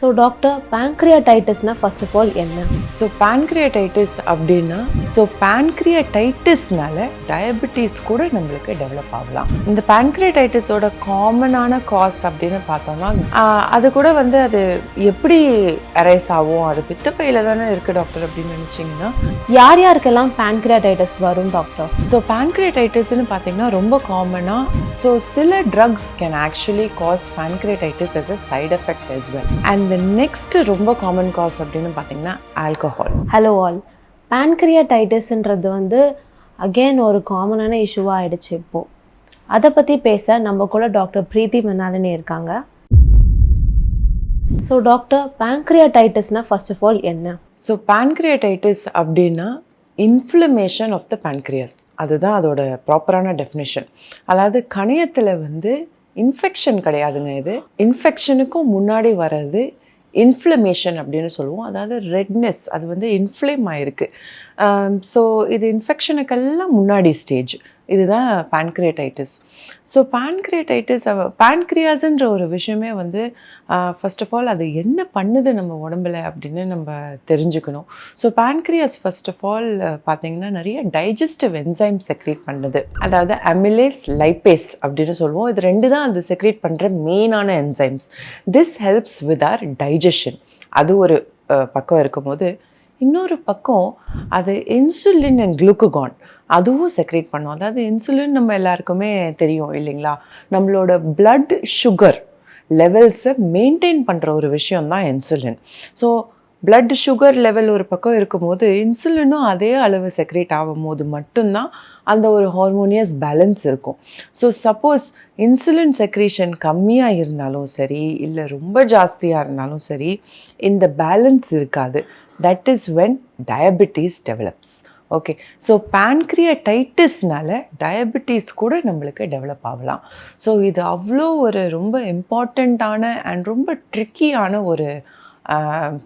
So doctor பேங்க்ரியாடைட்டிஸ்னா first of all என்ன? So pancreatitis அப்படின்னா ஸோ pancreatitisனால டயபெட்டிஸ் கூட நம்மளுக்கு டெவலப் ஆகலாம். இந்த pancreatitisஓட காமனான காஸ் அப்படின்னு பார்த்தோம்னா அது கூட வந்து அது எப்படி அரைஸ் ஆகும்? அது பித்தப்பையில் தானே இருக்குது டாக்டர் அப்படின்னு நினச்சிங்கன்னா. யார் யாருக்கெல்லாம் பேங்க்ரியாடைட்டிஸ் வரும் டாக்டர் ஸோ pancreatitisனு பார்த்தீங்கன்னா ரொம்ப காமனாக ஸோ சில drugs can actually cause pancreatitis as a side effect as well. And the next ரொம்ப காமன் காஸ் அப்படின்னு பார்த்தீங்கன்னா ஆல்கஹால் ஹலோ ஆல் பேங்க்ரியாடைட்டிஸ்ன்றது வந்து அகெயின் ஒரு காமனான இஷ்யூவாக ஆயிடுச்சு இப்போது அதை பற்றி பேச நம்ம கூட டாக்டர் பிரீத்தி மன்னாலினி இருக்காங்க. ஸோ டாக்டர் பேங்க்ரியாடைட்டிஸ்னா ஃபர்ஸ்ட் ஆஃப் ஆல் என்ன? ஸோ pancreatitis அப்படின்னா இன்ஃப்ளமேஷன் ஆஃப் த pancreas. அதுதான் அதோட ப்ராப்பரான டெஃபினேஷன் அதாவது கணையத்தில் வந்து இன்ஃபெக்ஷன் கிடையாதுங்க இது. இன்ஃபெக்ஷனுக்கும் முன்னாடி வர்றது இன்ஃப்ளமேஷன் அப்படின்னு சொல்லுவோம். அதாவது ரெட்னஸ் அது வந்து இன்ஃப்ளேம் ஆயிருக்கு. Um, ஸோ இது இன்ஃபெக்ஷனுக்கெல்லாம் முன்னாடி ஸ்டேஜ் இதுதான் pancreatitis. ஸோ pancreatitis pancreasன்ற ஒரு விஷயமே வந்து ஃபர்ஸ்ட் ஆஃப் ஆல் அது என்ன பண்ணுது நம்ம உடம்புல அப்படின்னு நம்ம தெரிஞ்சுக்கணும். So pancreas first of all பார்த்தீங்கன்னா நிறைய டைஜஸ்டிவ் என்சைம் செக்ரேட் பண்ணுது. அதாவது அமிலேஸ் லைப்பேஸ் அப்படின்னு சொல்லுவோம். இது ரெண்டு தான் அது செக்ரேட் பண்ணுற மெயினான enzymes this helps with our digestion அது ஒரு பக்கம் இருக்கும்போது இன்னொரு பக்கம் அது இன்சுலின் அண்ட் குளுக்கோகான் அதுவும் செக்ரேட் பண்ணும். அதாவது இன்சுலின் நம்ம எல்லாருக்குமே தெரியும் இல்லைங்களா? நம்மளோட பிளட் சுகர் லெவல்ஸை மெயின்டைன் பண்ணுற ஒரு விஷயம் தான் insulin so blood sugar level ஒரு பக்கம் இருக்கும்போது இன்சுலினும் அதே அளவு செக்ரேட் ஆகும்போது மட்டும்தான் அந்த ஒரு ஹார்மோனியஸ் பேலன்ஸ் இருக்கும். ஸோ சப்போஸ் இன்சுலின் செக்ரேஷன் கம்மியாக இருந்தாலும் சரி இல்லை ரொம்ப ஜாஸ்தியாக இருந்தாலும் சரி இந்த பேலன்ஸ் இருக்காது. That is when diabetes develops okay so பேன்க்ரியாடைட்டிஸ்னால diabetes கூட நம்மளுக்கு டெவலப் ஆகலாம். ஸோ இது அவ்வளோ ஒரு ரொம்ப இம்பார்ட்டண்ட்டான அண்ட் ரொம்ப ட்ரிக்கியான ஒரு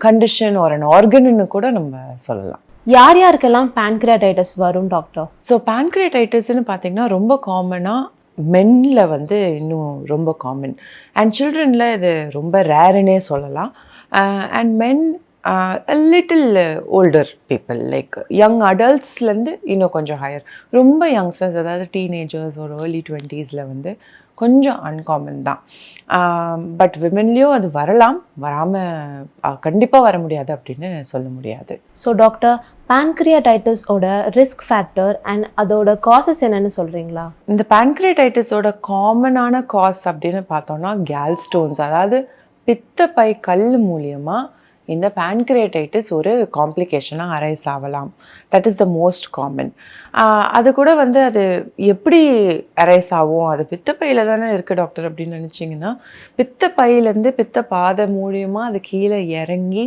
கண்டிஷன் ஒரு an ஆர்கன்னு கூட நம்ம சொல்லலாம். யார் யாருக்கெல்லாம் பேங்க்ரியாடைட்டிஸ் வரும் டாக்டர் ஸோ pancreatitisனு பார்த்தீங்கன்னா ரொம்ப காமனாக மென்ல வந்து இன்னும் ரொம்ப காமன் அண்ட் சில்ட்ரனில் இது ரொம்ப ரேருன்னே சொல்லலாம். And men little older people like young அடல்ட்ஸ்லேருந்து இன்னும் கொஞ்சம் ஹையர் ரொம்ப யங்ஸ்டர்ஸ் அதாவது டீனேஜர்ஸ் ஒரு ஏர்லி டுவெண்ட்டீஸில் வந்து கொஞ்சம் அன்காமன் தான். பட் விமென்லேயும் அது வரலாம். வராமல் கண்டிப்பாக வர முடியாது அப்படின்னு சொல்ல முடியாது. ஸோ டாக்டர் பேங்க்ரியாடைட்டிஸோட ரிஸ்க் ஃபேக்டர் அண்ட் அதோட காசஸ் என்னன்னு சொல்கிறீங்களா இந்த pancreatitisஓட காமனான காஸ் அப்படின்னு பார்த்தோம்னா கேல் ஸ்டோன்ஸ் அதாவது பித்தப்பை கல் மூலியமா இந்த பேன்கிரியேட்டைட்டிஸ் ஒரு காம்ப்ளிகேஷனாக அரைஸ் ஆகலாம். That is the most common அது கூட வந்து அது எப்படி அரைஸ் ஆகும்? அது பித்தப்பையில் தானே இருக்குது டாக்டர் அப்படின்னு நினச்சிங்கன்னா பித்தப்பையிலேருந்து பித்த பாதை மூலியமாக அது கீழே இறங்கி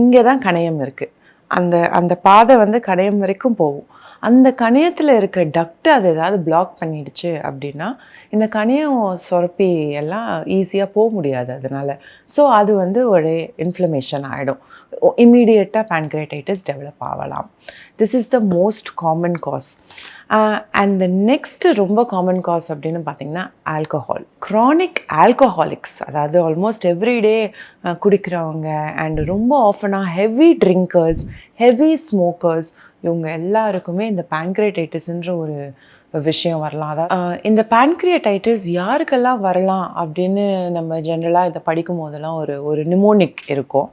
இங்கே தான் கணையம் இருக்குது அந்த அந்த பாதை வந்து கணையம் வரைக்கும் போகும். அந்த கணையத்தில் இருக்க டக்டை அது ஏதாவது பிளாக் பண்ணிடுச்சு அப்படின்னா இந்த கணையம் சுரப்பி எல்லாம் ஈஸியாக போக முடியாது அதனால. ஸோ அது வந்து ஒரு இன்ஃப்ளமேஷன் ஆகிடும் இம்மீடியட்டாக pancreatitis டெவலப் ஆகலாம். This is the most common cause and the next ரொம்ப காமன் காஸ் அப்படின்னு பார்த்தீங்கன்னா ஆல்கஹால் க்ரானிக் ஆல்கஹாலிக்ஸ் அதாவது ஆல்மோஸ்ட் எவ்ரிடே குடிக்கிறவங்க அண்ட் ரொம்ப ஆஃபனாக ஹெவி ட்ரிங்கர்ஸ் ஹெவி ஸ்மோக்கர்ஸ் இவங்க எல்லாருக்குமே இந்த pancreatitisன்ற ஒரு விஷயம் வரலாம். அதான் இந்த pancreatitis யாருக்கெல்லாம் வரலாம் அப்படின்னு நம்ம ஜென்ரலாக இதை படிக்கும் போதெல்லாம் ஒரு ஒரு நிமோனிக் இருக்கும்.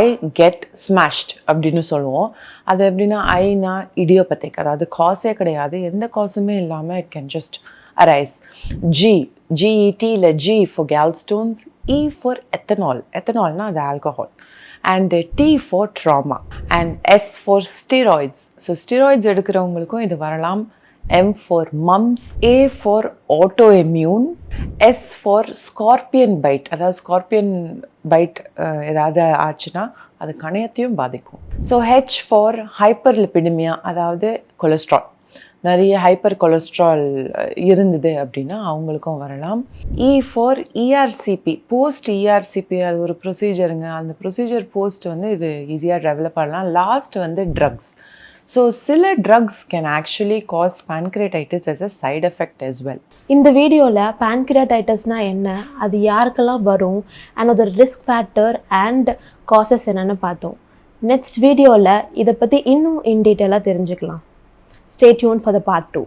ஐ கெட் ஸ்மாஷ்ட் அப்படின்னு சொல்லுவோம். அது எப்படின்னா ஐனா இடியோபத்திக் அதாவது காசே கிடையாது. எந்த காசுமே இல்லாமல் it can just arise G GET இல்லை G for gallstones E for ethanol எத்தனால்னால் அது alcohol and T for trauma and S for steroids so steroids எடுக்கிறவங்களுக்கும் இது வரலாம். M for mumps A for auto immune S for scorpion bite அதாவது scorpion bite ஏதாவது ஆச்சுன்னா அது கணையத்தையும் பாதிக்கும். ஸோ ஹெச் ஃபார் ஹைப்பர் லிபிடிமியா அதாவது கொலஸ்ட்ரால் நிறைய ஹைப்பர் கொலஸ்ட்ரால் இருந்தது அப்படின்னா அவங்களுக்கும் வரலாம். E for ERCP post ERCP அது ஒரு ப்ரொசீஜருங்க அந்த ப்ரொசீஜர் போஸ்ட் வந்து இது ஈஸியாக டெவலப் ஆகலாம் லாஸ்ட் வந்து ட்ரக்ஸ் ஸோ சில drugs can actually cause pancreatitis as a side effect as well இந்த வீடியோவில் pancreatitisனா என்ன அது யாருக்கெல்லாம் வரும் அண்ட் அதோட ரிஸ்க் ஃபேக்டர் அண்ட் காசஸ் என்னென்னு பார்த்தோம். நெக்ஸ்ட் வீடியோவில் இதை பற்றி இன்னும் இன் டீட்டெயிலாக தெரிஞ்சுக்கலாம். Stay tuned for the part two